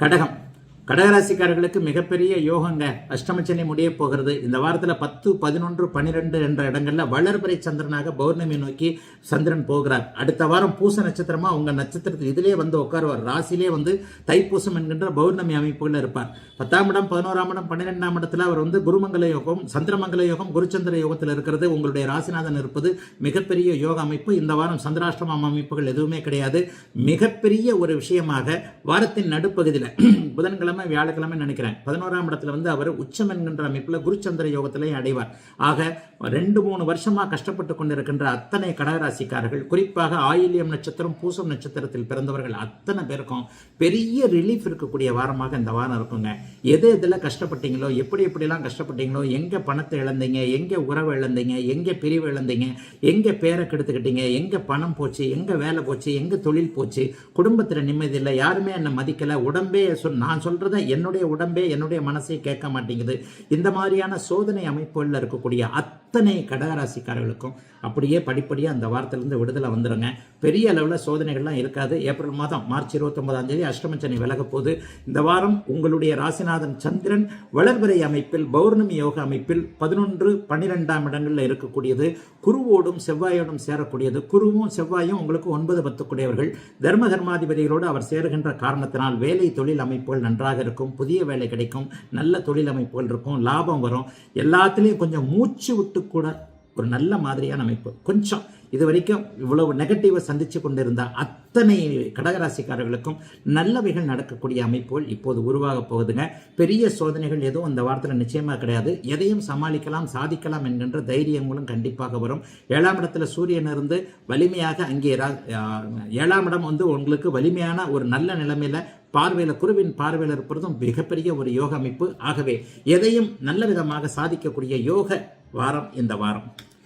கடகம். கடகராசிக்காரர்களுக்கு மிகப்பெரிய யோகங்க. அஷ்டமச்சனை முடிய போகிறது. இந்த வாரத்தில் பத்து பதினொன்று பன்னிரெண்டு என்ற இடங்களில் வளர்பிறை சந்திரனாக பௌர்ணமி நோக்கி சந்திரன் போகிறார். அடுத்த வாரம் பூச நட்சத்திரமாக உங்கள் நட்சத்திரத்தில் இதிலே வந்து உட்காருவார். ராசிலே வந்து தைப்பூசம் என்கின்ற பௌர்ணமி அமைப்புகள் இருப்பார். பத்தாம் இடம் பதினோராம் இடம் பன்னிரெண்டாம் இடத்துல அவர் வந்து குருமங்கல யோகம் சந்திரமங்கல யோகம் குருச்சந்திர யோகத்தில் இருக்கிறது. உங்களுடைய ராசிநாதன் இருப்பது மிகப்பெரிய யோக அமைப்பு. இந்த வாரம் சந்திராஷ்டமம் அமைப்புகள் எதுவுமே கிடையாது. மிகப்பெரிய ஒரு விஷயமாக வாரத்தின் நடுப்பகுதியில் புதன்கிழமை வியாழக்கிழமை நினைக்கிறேன். பதினோராம் இடத்துல வந்து அவர் உச்சம் என்கின்ற அமைப்பில் குருச்சந்திர யோகத்திலையும் அடைவார். ஆக ரெண்டு மூணு வருஷமா கஷ்டப்பட்டு கொண்டிருக்கின்ற அத்தனை கடகராசிக்காரர்கள் குறிப்பாக ஆயில்யம் நட்சத்திரம் பூசம் நட்சத்திரத்தில் பிறந்தவர்கள் அத்தனை பேருக்கும் பெரிய ரிலீஃப் இருக்கக்கூடிய வாரமாக இந்த வாரம் இருக்குங்க. எது எதில் கஷ்டப்பட்டீங்களோ எப்படி எப்படிலாம் கஷ்டப்பட்டீங்களோ எங்கே பணத்தை இழந்தீங்க எங்கே உறவு இழந்தீங்க எங்கே பிரிவு இழந்தீங்க எங்கே பேரை கெடுத்துக்கிட்டீங்க எங்கே பணம் போச்சு எங்கே வேலை போச்சு எங்கே தொழில் போச்சு குடும்பத்தில் நிம்மதி இல்லை யாருமே என்னை மதிக்கலை உடம்பே சொல் நான் சொல்கிறத என்னுடைய உடம்பே என்னுடைய மனசே கேட்க மாட்டேங்குது. இந்த மாதிரியான சோதனை அமைப்புகளில் இருக்கக்கூடிய அத்தனை கடகராசிக்காரர்களுக்கும் அப்படியே படிப்படியாக அந்த வாரத்திலேருந்து விடுதலை வந்துடுங்க பெரிய அளவில் சோதனைகள்லாம் இருக்காது. ஏப்ரல் மாதம் மார்ச் இருபத்தொன்பதாம் தேதி அஷ்டமச்சனி விலக போது இந்த வாரம் உங்களுடைய ராசிநாதன் சந்திரன் வளர்பிறை அமைப்பில் பௌர்ணமி யோக அமைப்பில் பதினொன்று பன்னிரெண்டாம் இடங்களில் இருக்கக்கூடியது. குருவோடும் செவ்வாயோடும் சேரக்கூடியது. குருவும் செவ்வாயும் உங்களுக்கு ஒன்பது பத்துக்குடையவர்கள். தர்ம தர்மாதிபதிகளோடு அவர் சேருகின்ற காரணத்தினால் வேலை தொழில் அமைப்புகள் நன்றாக இருக்கும். புதிய வேலை கிடைக்கும். நல்ல தொழில் அமைப்புகள் இருக்கும். லாபம் வரும். எல்லாத்துலேயும் கொஞ்சம் மூச்சு விட்டு கூட ஒரு நல்ல மாதிரியான அமைப்பு. கொஞ்சம் இது வரைக்கும் இவ்வளவு நெகட்டிவை சந்தித்து கொண்டிருந்த அத்தனை கடகராசிக்காரர்களுக்கும் நல்லவைகள் நடக்கக்கூடிய அமைப்புகள் இப்போது உருவாக போகுதுங்க. பெரிய சோதனைகள் எதுவும் இந்த வாரத்தில் நிச்சயமாக கிடையாது. எதையும் சமாளிக்கலாம் சாதிக்கலாம் என்கின்ற தைரியங்களும் கண்டிப்பாக வரும். ஏழாம் இடத்துல சூரியன் இருந்து வலிமையாக அங்கே ஏழாம் இடம் வந்து உங்களுக்கு வலிமையான ஒரு நல்ல நிலைமையில பார்வையில் குருவின் பார்வையில் இருப்பதும் மிகப்பெரிய ஒரு யோக அமைப்பு. ஆகவே எதையும் நல்ல விதமாக சாதிக்கக்கூடிய யோக வாரம் இந்த வாரம்.